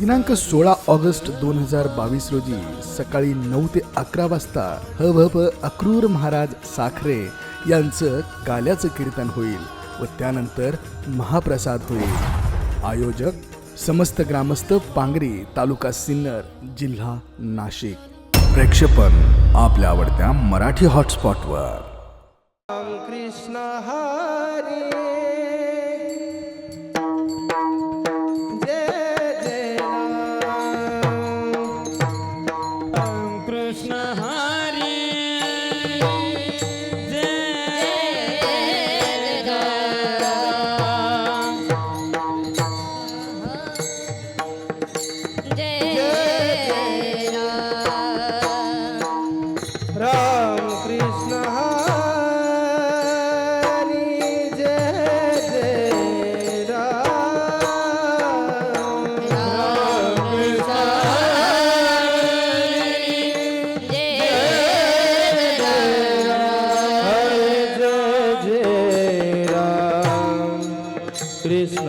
दिनांक सोळा ऑगस्ट दोन हजार बावीस रोजी सकाळी नऊ ते अकरा वाजता हभप अक्रूर महाराज साखरे यांचं काल्याचं कीर्तन होईल व त्यानंतर महाप्रसाद होईल. आयोजक समस्त ग्रामस्थ पांगरी तालुका सिन्नर जिल्हा नाशिक. प्रेक्षपण आपल्या आवडत्या मराठी हॉटस्पॉटवर कृष्ण हरी কৃষ্ণ।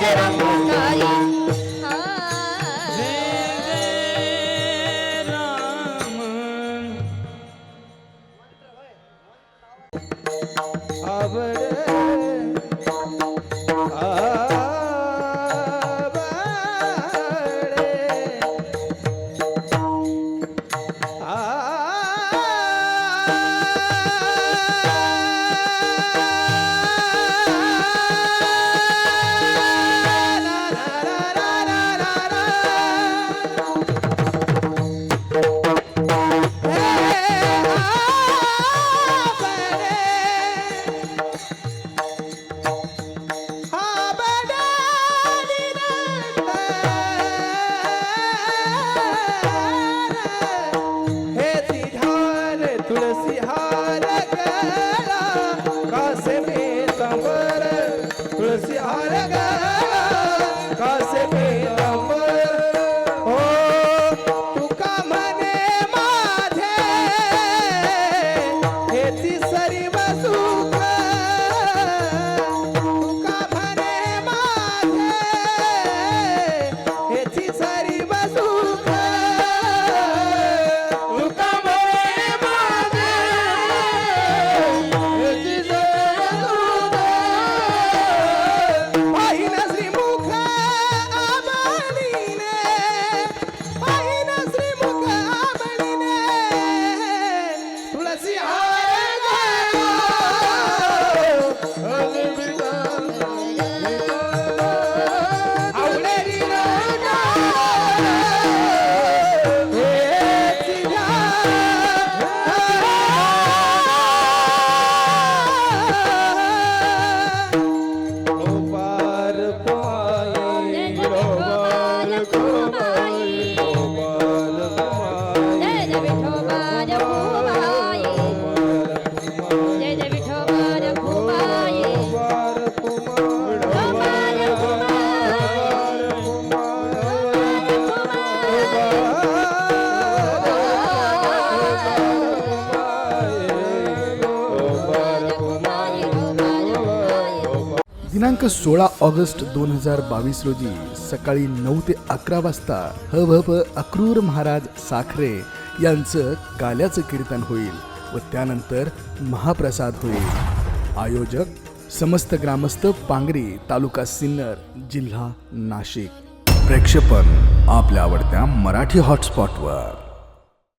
जय राम अब दिनांक सोळा ऑगस्ट दोन हजार बावीस रोजी सकाळी नऊ ते अकरा वाजता हभप अक्रूर महाराज साखरे यांचं काल्याचं कीर्तन होईल व त्यानंतर महाप्रसाद होईल. आयोजक समस्त ग्रामस्थ पांगरी तालुका सिन्नर जिल्हा नाशिक. प्रेक्षेपण आपल्या आवडत्या मराठी हॉटस्पॉटवर